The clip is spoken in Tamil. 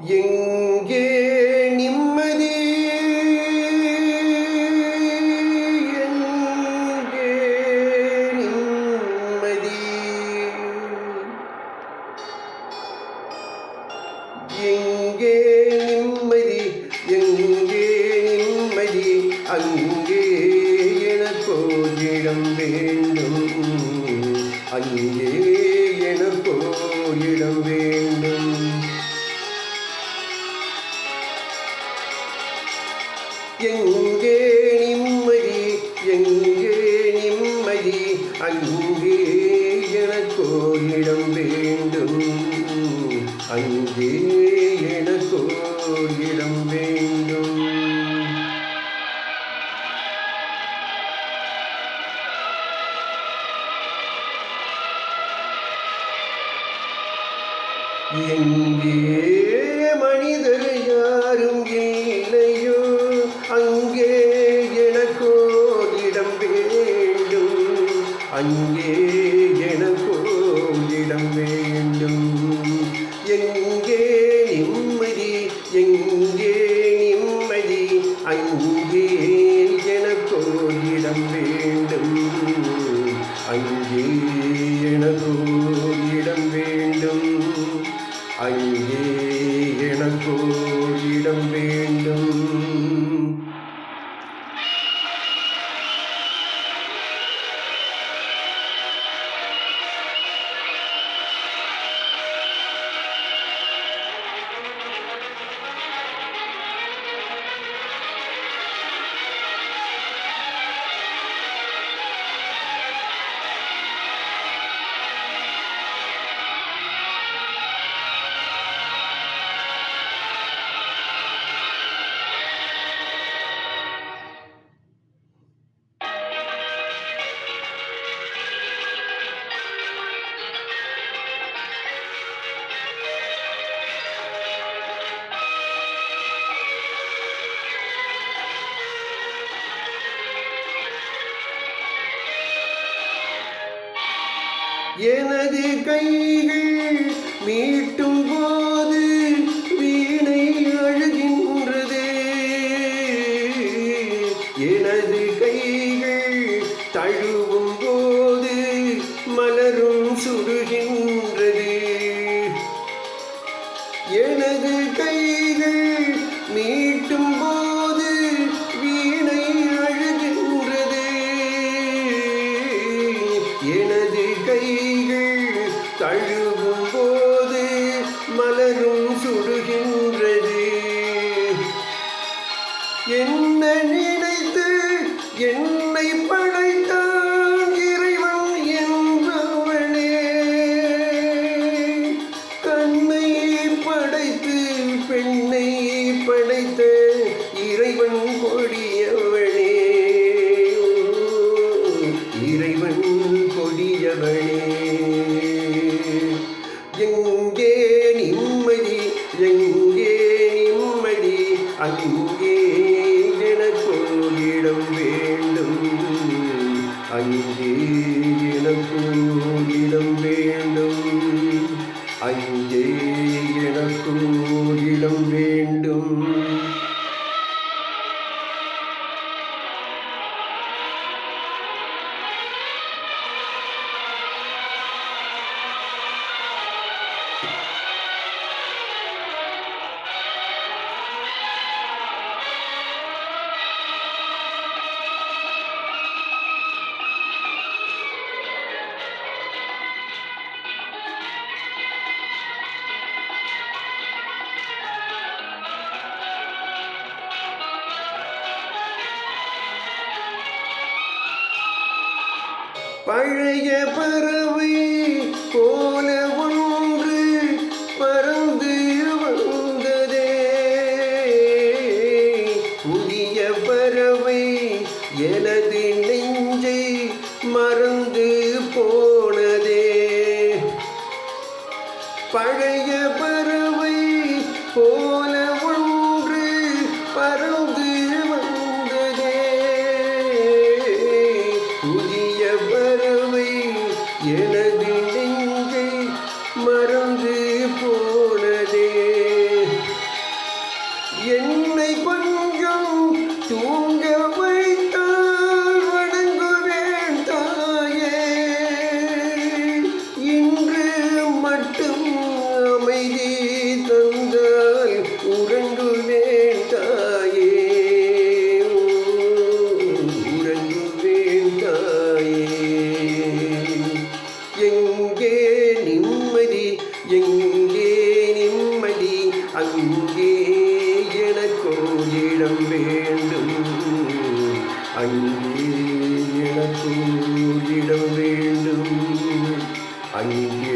应 அஞ்சிடம் வேண்டும். அஞ்சு மனிதர் யாரும் இல்லையோ? அங்கே எனக்கோதிடம் வேண்டும். அங்கே எனக்கோதிடம் வேண்டும். எங்கே நிம்மதி? எங்கே நிம்மதி? அங்கே எனக்கோதிடம் வேண்டும். அங்கே எனக்கோதிடம் வேண்டும். அங்கே எனது கைகள் மீட்டும் போது வீணை அழுகின்றது. எனது கைகள் தழுவும் போது மலரும் சுடுகின்ற பழைய பறவை போல ஒன்று பறந்து வந்ததே. புதிய பறவை எனது அங்கே எனக்கும் இடம் வேண்டும். அங்கே